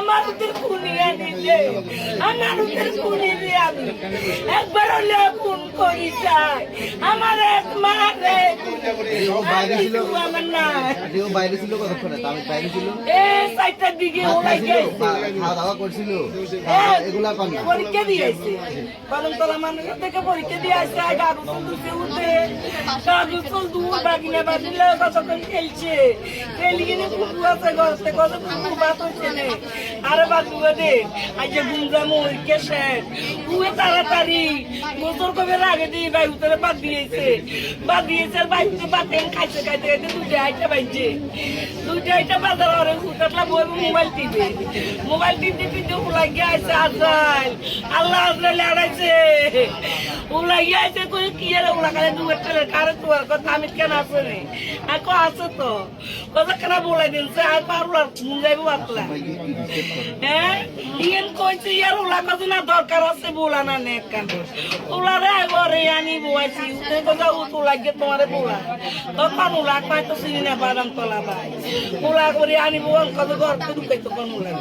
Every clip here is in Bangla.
আমার ওদের কুনিয়া নিলে আমার ওদের খুনি দিয়ে আমি একবার হলে খুন করি চাই আমার এক মারে ও বাইরে ছিল। ও বাইরে ছিল কতক্ষণে? আমি বাইরে ছিল এ চারটার দিকে খাওয়া দাওয়া করছিল? এগুলা না। পরীক্ষা থেকে পরীক্ষা দিয়ে আসছে কাগজ তুলছে উঠে। কাগজ তুল দূর বাগিনা বাজিলে কতক্ষণ খেলছে? খেলিয়ে কুকু আছে গছতে কত কুকু বাত হচ্ছে নে? আরে বাবু দে আজ গুঞ্জা মই কেসে উয়ে তাড়াতাড়ি। গোসল কবে আগে দিয়ে ভাই উতরে বাদ দিয়েছে। বাদ দিয়েছে আর ভাই দিয়ে খাইছে, খাইতে খাইতে দুটো আইটা বাইছে। দুটো আইটা বাজার ওরে উঠাতলা বই মোবাইল টিপে মোবাইল টিপতে টিপতে উলাই গিয়ে আছে আজরাইল। আল্লাহ আজরাইল আড়াইছে। উলাই গিয়ে আছে কই, কি এর উলা কালে দুয়ার টেলে কারে তোমার কথা আমি কেন আছে রে আর কো আছে তো? আর বাতলা হ্যাঁ ইয়েন কইছে ইয়ার উলা কাজ না দরকার আছে বলা না নে কেন উলা রে ঘরে আনি বুয়াছি উতে কথা উত লাগে তোমারে বলা তখন উলা কয় তো চিনি না বাদাম তলা ভাই। করে আনিব কত ঘরতে ঢুকাইতো কোন উলা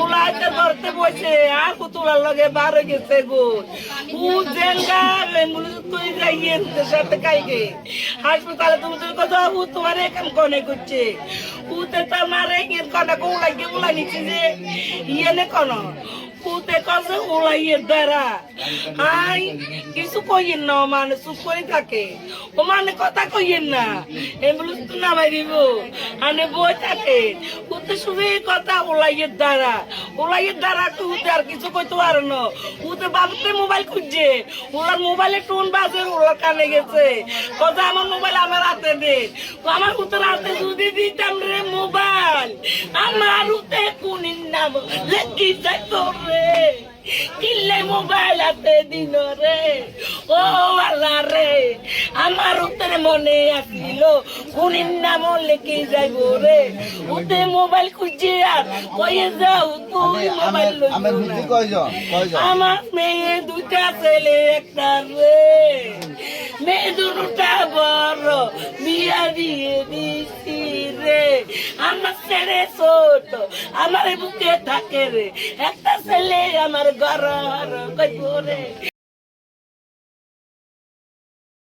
উলা আইতে ঘরতে বসে আর কুতুলার লগে বার গেছে গো। উ জেঙ্গা এম্বুলেন্স তুই যাইয়ে সাথে কাইগে হাসপাতালে তুমি তোর কথা তোমার এখান কনে করছে? উতে তো মারে ইয়ের কনে কো উলা গিয়ে উলা নিচ্ছে যে ইয়ে নে কোন উতে কছে উলা ইয়ের দ্বারা আই কিছু কইয়েন না মানে চুপ করে থাকে ও মানে কথা কইয়েন না এম্বুলেন্স তো নামাই দিব আনে বই থাকে উতে শুধু কথা উলাইয়ের দ্বারা। উলাইয়ের দ্বারা তো উতে আর কিছু কইতে পারে না। উতে বাবুতে মোবাইল খুঁজছে। ওনার মোবাইলে টোন বাজে ওনার কানে গেছে। কথা আমার মোবাইল আমার হাতে দে। আমার উতের হাতে যদি দিতাম রে মোবাইল, আমার উতে কোনির নাম লেখি যাইতো রে। কিল্লে মোবাইল হাতে দিল রে। ও আল্লাহ রে। আমার উত্তরে মনে আসিল কোনির নাম লেখে যাইব রে। উতে মোবাইল খুঁজে আর কয়ে যাও তুই মোবাইল আমার মেয়ে দুটা ছেলে একটা রে। মেয়ে দুটা বড় বিয়া দিয়ে দিছি রে। আমার ছেলে ছোট আমার বুকে থাকে রে। একটা ছেলে আমার ঘর কইব রে।